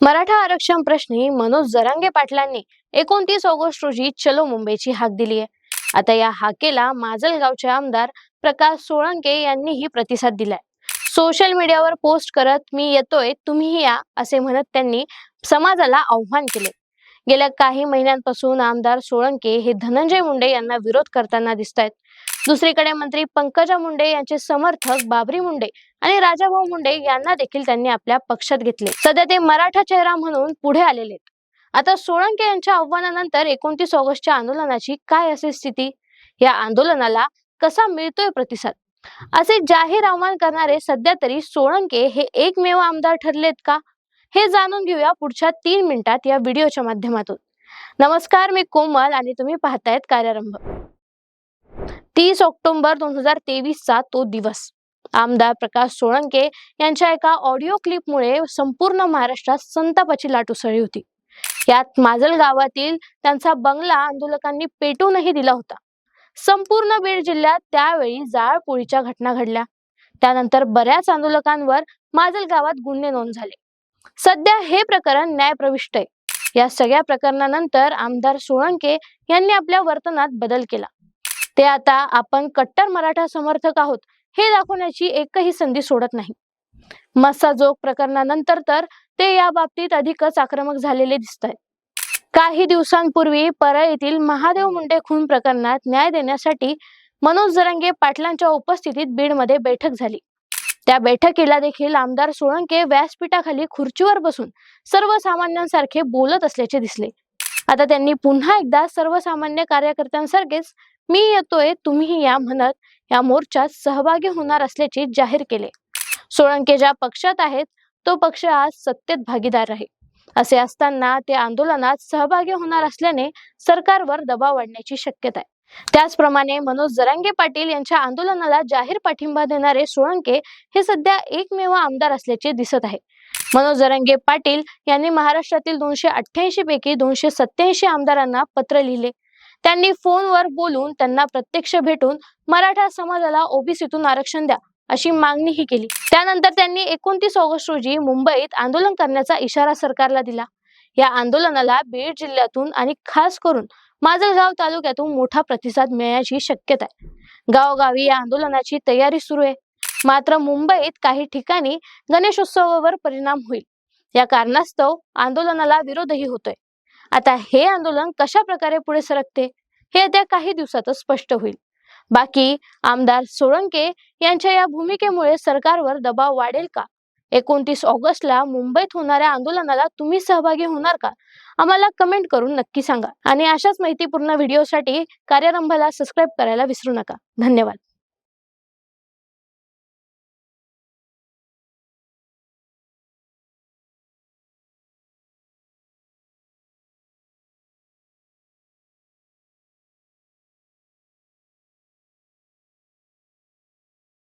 मराठा आरक्षण प्रश्नी मनोज जरांगे पाटलांनी एकोणतीस ऑगस्ट रोजी चलो मुंबईची हाक दिली आहे. आता या हाकेला माजलगावचे आमदार प्रकाश सोळंके यांनीही प्रतिसाद दिलाय. सोशल मीडियावर पोस्ट करत मी येतोय तुम्हीही या असे म्हणत त्यांनी समाजाला आव्हान केले गेल्या काही महिन्यांपासून आमदार सोळंके हे धनंजय मुंडे यांना विरोध करताना दिसत आहेत दुसरीकडे मंत्री पंकजा मुंडे यांचे समर्थक बाबरी मुंडे आणि राजाभाऊ मुंडे यांना देखील त्यांनी आपल्या पक्षात घेतले. सध्या ते मराठा चेहरा म्हणून पुढे आलेले आहेत. आता सोळंके यांच्या आव्हानानंतर एकोणतीस ऑगस्टच्या आंदोलनाची काय असेल स्थिती? या आंदोलनाला कसा मिळतोय प्रतिसाद? असे जाहीर आव्हान करणारे सध्या तरी सोळंके हे एकमेव आमदार ठरलेत का? हे जाणून घेऊया पुढच्या तीन मिनिटात या व्हिडिओच्या माध्यमातून. नमस्कार मी कोमल आणि तुम्ही पाहतायत कार्यारंभ. तीस ऑक्टोबर दोन हजार तेवीसचा तो दिवस. आमदार प्रकाश सोळंके यांच्या एका ऑडिओ क्लिपमुळे संपूर्ण महाराष्ट्रात संतापाची लाट उसळली होती. यात माजल गावातील त्यांचा बंगला आंदोलकांनी पेटूनही दिला होता. संपूर्ण बीड जिल्ह्यात त्यावेळी जाळपोळीच्या घटना घडल्या. त्यानंतर बऱ्याच आंदोलकांवर माजल गावात गुन्हे नोंद झाले. सध्या हे प्रकरण न्यायप्रविष्ट आहे. या सगळ्या प्रकरणानंतर आमदार सोळंके यांनी आपल्या वर्तनात बदल केला. ते आता आपण कट्टर मराठा समर्थक आहोत हे दाखवण्याची एकही संधी सोडत नाही. मस्साजोग प्रकरणानंतर तर ते या बाबतीत अधिकच आक्रमक झालेले दिसत आहेत काही दिवसांपूर्वी परळीतील महादेव मुंडे खून प्रकरणात न्याय देण्यासाठी मनोज जरंगे पाटलांच्या उपस्थितीत बीडमध्ये बैठक झाली. त्या बैठकीला देखील आमदार सोळंके व्यासपीठाखाली खुर्चीवर बसून सर्वसामान्यांसारखे बोलत असल्याचे दिसले. आता त्यांनी पुन्हा एकदा सर्वसामान्य कार्यकर्त्यांसारखेच मी येतोय तुम्हीही या म्हणत या मोर्चात सहभागी होणार असल्याचे जाहीर केले. सोळंके ज्या पक्षात आहेत तो पक्ष आज सत्तेत भागीदार आहे. असे असताना ते आंदोलनात सहभागी होणार असल्याने सरकारवर दबाव वाढण्याची शक्यता आहे. त्याचप्रमाणे मनोज जरांगे पाटील यांच्या आंदोलनाला जाहीर पाठिंबा देणारे सोळंके हे सध्या एकमेव आमदार असल्याचे दिसत आहे. मनोज जरांगे पाटील यांनी महाराष्ट्रातील दोनशे अठ्ठ्याऐंशी पैकी दोनशे सत्याऐंशी आमदारांना पत्र लिहिले. त्यांनी फोनवर बोलून त्यांना प्रत्यक्ष भेटून मराठा समाजाला ओबीसीतून आरक्षण द्या अशी मागणीही केली. त्यानंतर त्यांनी एकोणतीस ऑगस्ट रोजी मुंबईत आंदोलन करण्याचा इशारा सरकारला दिला. या आंदोलनाला बीड जिल्ह्यातून आणि खास करून माजलगाव तालुक्यातून मोठा प्रतिसाद मिळण्याची शक्यता आहे. गावोगावी या आंदोलनाची तयारी सुरू आहे. मात्र मुंबईत काही ठिकाणी गणेशोत्सवावर परिणाम होईल. या कारणास्तव आंदोलनाला विरोधही होतोय. आता हे आंदोलन कशा प्रकारे पुढे सरकते हे त्या काही दिवसातच स्पष्ट होईल. बाकी आमदार सोळंके यांच्या या भूमिकेमुळे सरकारवर दबाव वाढेल का? एकोणतीस ऑगस्टला मुंबईत होणाऱ्या आंदोलनाला तुम्ही सहभागी होणार का? आम्हाला कमेंट करून नक्की सांगा. आणि अशाच माहितीपूर्ण व्हिडिओसाठी कार्यारंभाला सबस्क्राईब करायला विसरू नका. धन्यवाद.